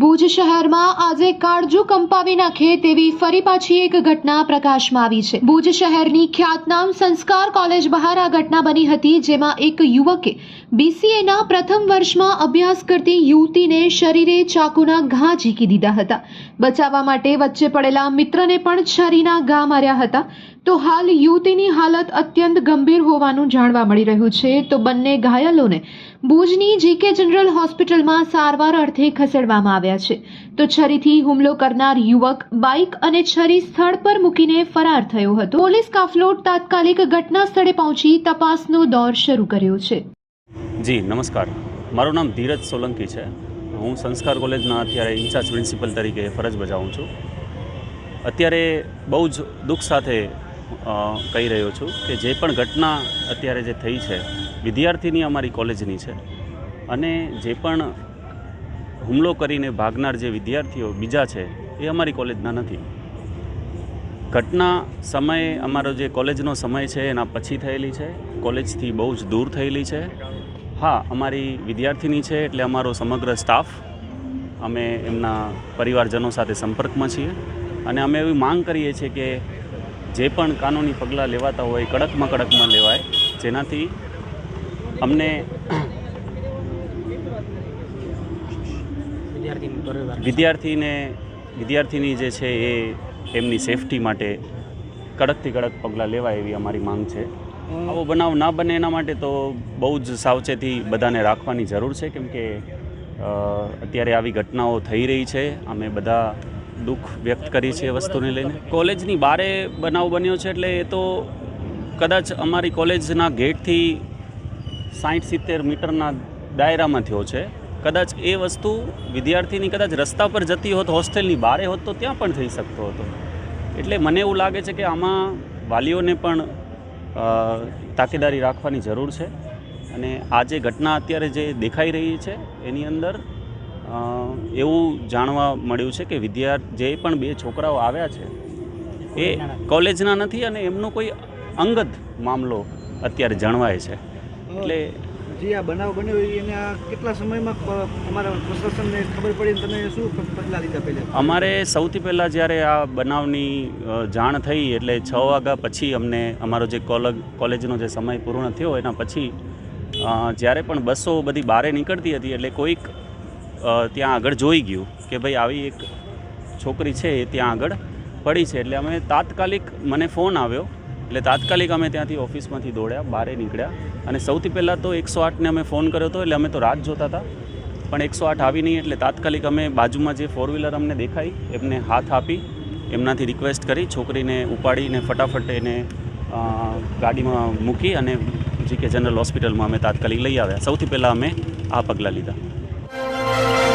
ભુજ શહેરમાં આજે કાળજુ કંપાવી નાખે તેવી ફરી પાછી એક ઘટના પ્રકાશમાં આવી છે. ભુજ શહેરની ખ્યાતનામ સંસ્કાર કોલેજ બહાર આ ઘટના બની હતી, જેમાં એક યુવકે બીસીએના પ્રથમ વર્ષમાં અભ્યાસ કરતી યુવતીને શરીરે ચાકુના ઘા ઝીકી દીધા હતા. બચાવવા માટે વચ્ચે પડેલા મિત્રને પણ છરીના ઘા માર્યા હતા. તો હાલ યુવતીની હાલત અત્યંત ગંભીર હોવાનું જાણવા મળી રહ્યું છે. તો બંને ઘાયલોને ભુજની જીકે જનરલ હોસ્પિટલમાં સારવાર અર્થે ખસેડવામાં આવ્યા છે. તો છરીથી હુમલો કરનાર યુવક બાઇક અને છરી સ્થળ પર મૂકીને ફરાર થયો હતો. પોલીસ કાફલો તાત્કાલિક ઘટના સ્થળે પહોંચી તપાસનો દોર શરૂ કર્યો છે. જી, નમસ્કાર. મારું નામ ધીરજ સોલંકી છે. હું સંસ્કાર કોલેજના અત્યારે ઇન્ચાર્જ પ્રિન્સિપલ તરીકે ફરજ બજાવું છું. અત્યારે બહુ જ દુઃખ સાથે કહી રહ્યો છું કે જે પણ ઘટના અત્યારે જે થઈ છે, વિદ્યાર્થીની અમારી કોલેજની છે અને જે પણ હુમલો કરીને ભાગનાર જે વિદ્યાર્થીઓ બીજા છે, એ અમારી કોલેજના નથી. ઘટના સમયે અમારો જે કોલેજનો સમય છે, એના પછી થયેલી છે. કોલેજથી બહુ જ દૂર થયેલી છે. હા, અમારી વિદ્યાર્થીની છે એટલે અમારો સમગ્ર સ્ટાફ અમે એમના પરિવારજનો સાથે સંપર્કમાં છીએ અને અમે એવી માંગ કરીએ છીએ કે જે પણ કાનૂની પગલાં લેવાતા હોય કડકમાં કડકમાં લેવાય જેનાથી અમને વિદ્યાર્થીને વિદ્યાર્થીની જે છે એ એમની સેફટી માટે કડકથી કડક પગલાં લેવાય એવી અમારી માંગ છે. આવો બનાવ ના બને એના માટે તો બહુ જ સાવચેતી બધાને રાખવાની જરૂર છે કેમકે અત્યારે આવી ઘટનાઓ થઈ રહી છે. અમે બધા દુઃખ વ્યક્ત કરી છે એ વસ્તુને લઈને. કોલેજની બારે બનાવ બન્યો છે એટલે એ તો કદાચ અમારી કોલેજના ગેટથી સાઠ સિત્તેર મીટરના દાયરામાં થયો છે. કદાચ એ વસ્તુ વિદ્યાર્થીની કદાચ રસ્તા પર જતી હોત, હોસ્ટેલની બારે હોત, તો ત્યાં પણ થઈ શકતો હતો. એટલે મને એવું લાગે છે કે આમાં વાલીઓને પણ તાકેદારી રાખવાની જરૂર છે. અને આ જે ઘટના અત્યારે જે દેખાઈ રહી છે, એની અંદર એવું જાણવા મળ્યું છે કે વિદ્યાર્થી જે પણ બે છોકરાઓ આવ્યા છે એ કોલેજના નથી અને એમનો કોઈ અંગત મામલો અત્યારે જણવાય છે. એટલે જે આ બનાવ બન્યો એના કેટલા સમયમાં અમારા પ્રશાસનને ખબર પડી તમે શું પગલાં લીધા પહેલાં? અમારે સૌથી પહેલાં જ્યારે આ બનાવની જાણ થઈ એટલે છ વાગ્યા પછી અમને અમારો જે કોલેજ કોલેજનો જે સમય પૂર્ણ થયો એના પછી જ્યારે પણ બસો બધી બારે નીકળતી હતી એટલે કોઈક ત્યાં આગળ જોઈ ગયું કે ભાઈ આવી એક છોકરી છે એ ત્યાં આગળ પડી છે. એટલે અમે તાત્કાલિક મને ફોન આવ્યો. એટલે તાત્કાલિક અમે ત્યાંથી ઓફિસમાંથી દોડ્યા, બારે નીકળ્યા. અને સૌથી પહેલાં તો એકસો આઠને અમે ફોન કર્યો હતો, એટલે અમે તો રાત જોતા હતા. પણ એકસો આઠ આવી નહીં, એટલે તાત્કાલિક અમે બાજુમાં જે ફોર વ્હીલર અમને દેખાઈ, એમને હાથ આપી, એમનાથી રિક્વેસ્ટ કરી, છોકરીને ઉપાડીને ફટાફટ એને ગાડીમાં મૂકી અને જીકે જનરલ હોસ્પિટલમાં અમે તાત્કાલિક લઈ આવ્યા. સૌથી પહેલાં અમે આ પગલાં લીધા. Bye.